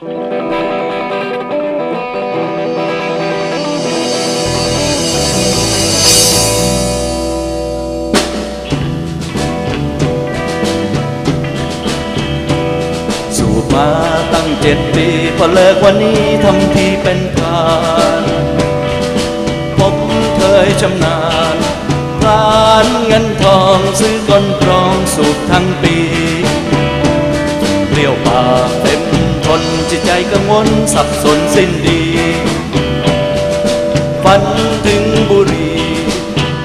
สูบมาตั้งเจ็ดปีพอเลิกวันนี้ทำทีเป็นทานผมเคยชำนาญร้านเงินทองซื้อก้นกรองสูบทั้งปีเปรี้ยวปากเต็ม กังวลสับสนสิ้นดี ฝันถึงบุรี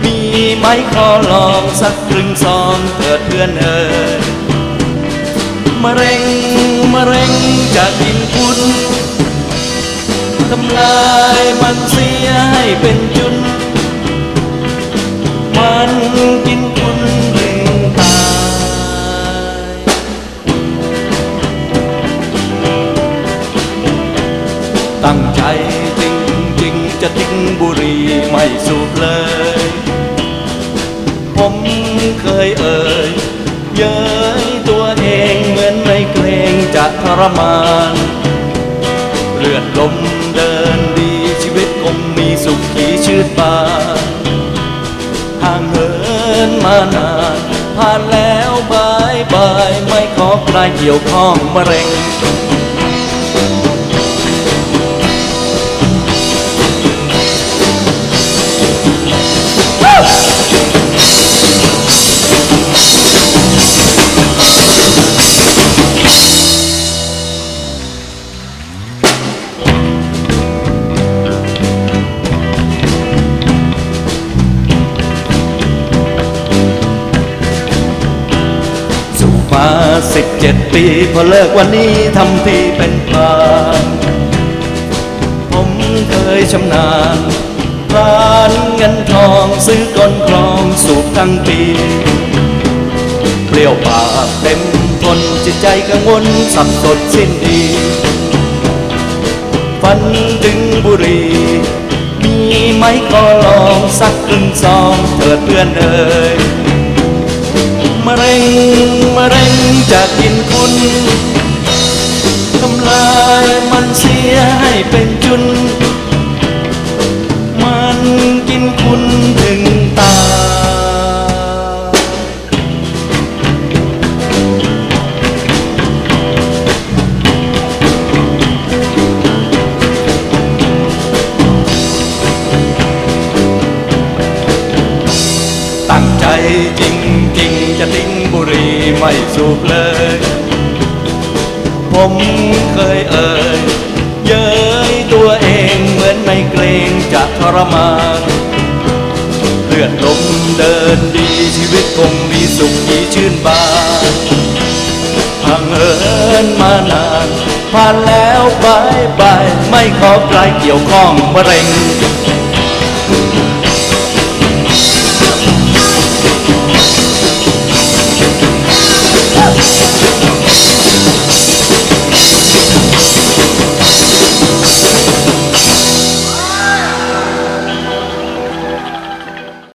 มีไหมขอลองสักครึ่งซองเถิดเพื่อนเอ่ยมะเร็งมะเร็งจะกินคุณทำลายมันเสียให้เป็นจุ ตั้งใจจริงจริงจะทิ้งบุรีไม่สูบเลย ผมเคยเอ่ยเย้ยตัวเองเหมือนไม่เกรงจะทรมาน เลือดลมเดินดีชีวิตคงมีสุขขีชื่นบานห่างเหินมานานผ่านแล้วบายบายไม่ขอใครเกี่ยวข้องมะเร็ง สิบเจ็ดปี พอเลิกวันนี้ทำทีเป็นพานผมเคยชำนาญร้านเงินทองซื้อก้นครองสูบทั้งปี เปรี้ยวปากเต็มทนจิตใจกังวลสับสนสิ้นดีฝันถึงบุรีมีไหมก็ลองสักครึ่งซองเถิดเพื่อนเอ่ย มะเร็งจะกินคุณทำลายมันเสียให้เป็นจุน มันกินคุณถึงตา ตั้งใจจริงจริงๆจะทิ้ง บุรีไม่สูบเลย ผมเคยเอ่ยเย้ยตัวเองเหมือนไม่เกรงจะทรมานเลือดลมเดินดีชีวิตคงมีสุขมีชื่นบานห่างเหินมานานผ่านแล้วบายบายไม่ขอใครเกี่ยวข้องมะเร็ง